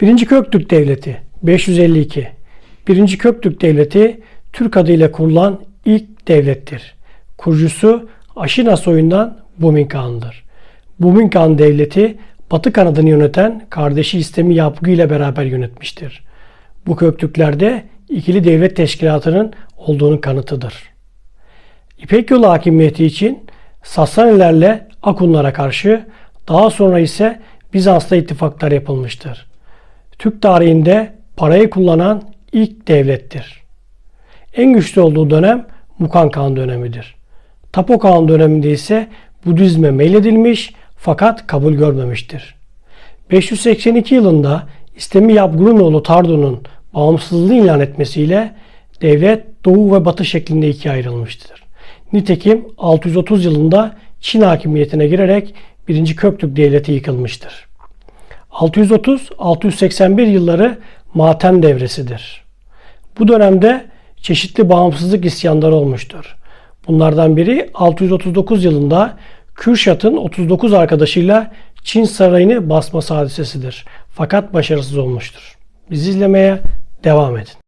1. Köktürk Devleti 552 1. Köktürk Devleti Türk adıyla kurulan ilk devlettir. Kurucusu Aşina soyundan Bumin Kağan'dır. Bumin Kağan Devleti Batı kanadını yöneten kardeşi İstemi Yapgı ile beraber yönetmiştir. Bu Köktürklerde ikili devlet teşkilatının olduğunun kanıtıdır. İpek yolu hakimiyeti için Sasanilerle Akunlara karşı daha sonra ise Bizans'la ittifaklar yapılmıştır. Türk tarihinde parayı kullanan ilk devlettir. En güçlü olduğu dönem Mukan Kağan dönemidir. Tapo Kağan döneminde ise Budizme meyledilmiş fakat kabul görmemiştir. 582 yılında İstemi Yabgu'nun oğlu Tardu'nun bağımsızlığını ilan etmesiyle devlet doğu ve batı şeklinde ikiye ayrılmıştır. Nitekim 630 yılında Çin hakimiyetine girerek 1. Köktürk Devleti yıkılmıştır. 630-681 yılları Matem devresidir. Bu dönemde çeşitli bağımsızlık isyanları olmuştur. Bunlardan biri 639 yılında Kürşat'ın 39 arkadaşıyla Çin sarayını basması hadisesidir. Fakat başarısız olmuştur. Bizi izlemeye devam edin.